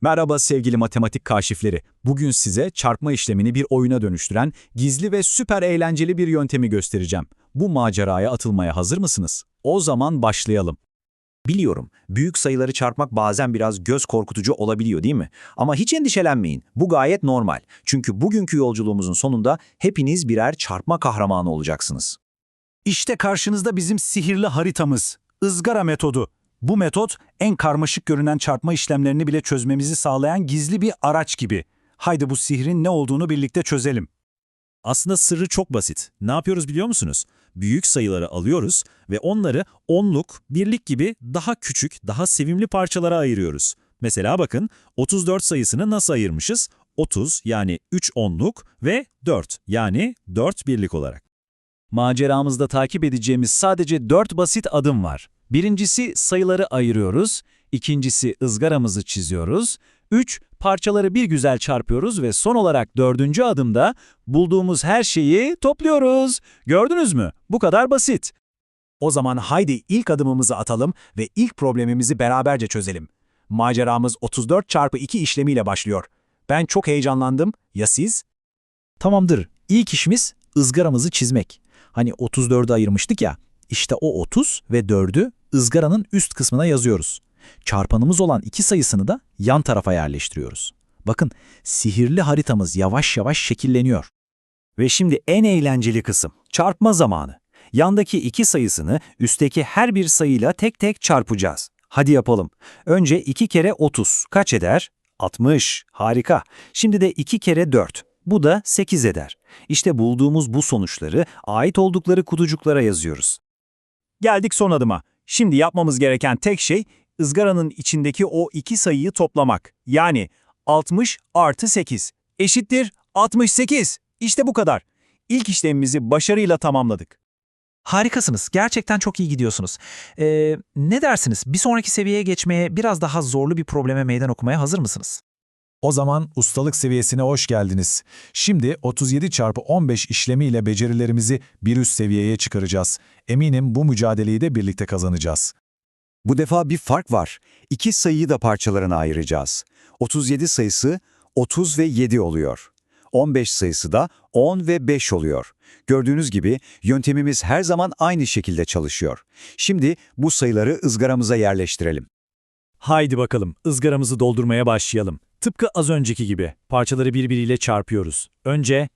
Merhaba sevgili matematik kaşifleri. Bugün size çarpma işlemini bir oyuna dönüştüren gizli ve süper eğlenceli bir yöntemi göstereceğim. Bu maceraya atılmaya hazır mısınız? O zaman başlayalım. Biliyorum, büyük sayıları çarpmak bazen biraz göz korkutucu olabiliyor değil mi? Ama hiç endişelenmeyin, bu gayet normal. Çünkü bugünkü yolculuğumuzun sonunda hepiniz birer çarpma kahramanı olacaksınız. İşte karşınızda bizim sihirli haritamız, ızgara metodu. Bu metot en karmaşık görünen çarpma işlemlerini bile çözmemizi sağlayan gizli bir araç gibi. Haydi bu sihrin ne olduğunu birlikte çözelim. Aslında sırrı çok basit. Ne yapıyoruz biliyor musunuz? Büyük sayıları alıyoruz ve onları onluk, birlik gibi daha küçük, daha sevimli parçalara ayırıyoruz. Mesela bakın 34 sayısını nasıl ayırmışız? 30 yani 3 onluk ve 4 yani 4 birlik olarak. Maceramızda takip edeceğimiz sadece dört basit adım var. Birincisi sayıları ayırıyoruz, ikincisi ızgaramızı çiziyoruz, üç parçaları bir güzel çarpıyoruz ve son olarak dördüncü adımda bulduğumuz her şeyi topluyoruz. Gördünüz mü? Bu kadar basit. O zaman haydi ilk adımımızı atalım ve ilk problemimizi beraberce çözelim. Maceramız 34 çarpı 2 işlemiyle başlıyor. Ben çok heyecanlandım. Ya siz? Tamamdır. İlk işimiz ızgaramızı çizmek. Hani 34'ü ayırmıştık ya, işte o 30 ve 4'ü ızgaranın üst kısmına yazıyoruz. Çarpanımız olan iki sayısını da yan tarafa yerleştiriyoruz. Bakın, sihirli haritamız yavaş yavaş şekilleniyor. Ve şimdi en eğlenceli kısım, çarpma zamanı. Yandaki iki sayısını üstteki her bir sayıyla tek tek çarpacağız. Hadi yapalım. Önce 2 kere 30 kaç eder? 60. Harika. Şimdi de 2 kere 4. Bu da 8 eder. İşte bulduğumuz bu sonuçları ait oldukları kutucuklara yazıyoruz. Geldik son adıma. Şimdi yapmamız gereken tek şey ızgaranın içindeki o iki sayıyı toplamak. Yani 60 artı 8 eşittir 68. İşte bu kadar. İlk işlemimizi başarıyla tamamladık. Harikasınız. Gerçekten çok iyi gidiyorsunuz. Ee, ne dersiniz? Bir sonraki seviyeye geçmeye, biraz daha zorlu bir probleme meydan okumaya hazır mısınız? O zaman ustalık seviyesine hoş geldiniz. Şimdi 37 çarpı 15 işlemiyle becerilerimizi bir üst seviyeye çıkaracağız. Eminim bu mücadeleyi de birlikte kazanacağız. Bu defa bir fark var. İki sayıyı da parçalarına ayıracağız. 37 sayısı 30 ve 7 oluyor. 15 sayısı da 10 ve 5 oluyor. Gördüğünüz gibi yöntemimiz her zaman aynı şekilde çalışıyor. Şimdi bu sayıları ızgaramıza yerleştirelim. Haydi bakalım ızgaramızı doldurmaya başlayalım. Tıpkı az önceki gibi parçaları birbiriyle çarpıyoruz. Önce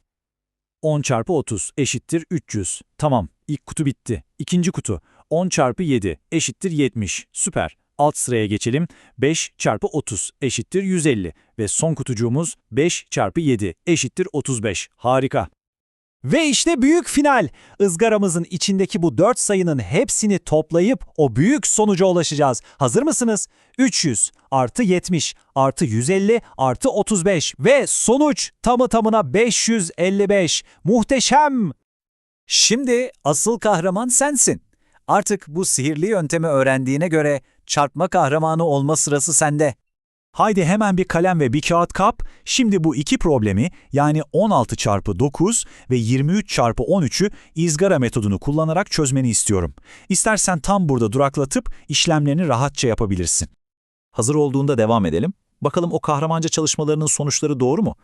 10 çarpı 30 eşittir 300. Tamam ilk kutu bitti. İkinci kutu 10 çarpı 7 eşittir 70. Süper. Alt sıraya geçelim. 5 çarpı 30 eşittir 150 ve son kutucuğumuz 5 çarpı 7 eşittir 35. Harika. Ve işte büyük final. Izgaramızın içindeki bu dört sayının hepsini toplayıp o büyük sonuca ulaşacağız. Hazır mısınız? 300 artı 70 artı 150 artı 35 ve sonuç tamı tamına 555. Muhteşem! Şimdi asıl kahraman sensin. Artık bu sihirli yöntemi öğrendiğine göre çarpma kahramanı olma sırası sende. Haydi hemen bir kalem ve bir kağıt kap. Şimdi bu iki problemi yani 16 çarpı 9 ve 23 çarpı 13'ü izgara metodunu kullanarak çözmeni istiyorum. İstersen tam burada duraklatıp işlemlerini rahatça yapabilirsin. Hazır olduğunda devam edelim. Bakalım o kahramanca çalışmalarının sonuçları doğru mu?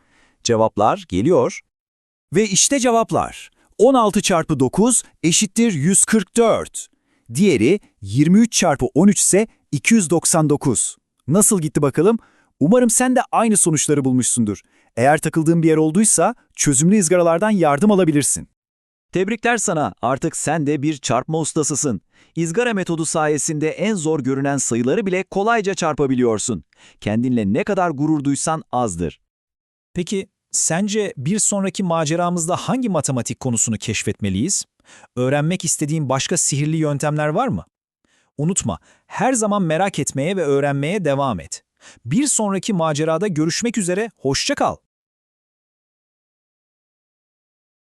Cevaplar geliyor. Ve işte cevaplar. 16 çarpı 9 eşittir 144. Diğeri 23 çarpı 13 ise 299. Nasıl gitti bakalım? Umarım sen de aynı sonuçları bulmuşsundur. Eğer takıldığın bir yer olduysa çözümlü izgaralardan yardım alabilirsin. Tebrikler sana. Artık sen de bir çarpma ustasısın. İzgara metodu sayesinde en zor görünen sayıları bile kolayca çarpabiliyorsun. Kendinle ne kadar gurur duysan azdır. Peki sence bir sonraki maceramızda hangi matematik konusunu keşfetmeliyiz? Öğrenmek istediğin başka sihirli yöntemler var mı? Unutma, her zaman merak etmeye ve öğrenmeye devam et. Bir sonraki macerada görüşmek üzere, hoşça kal.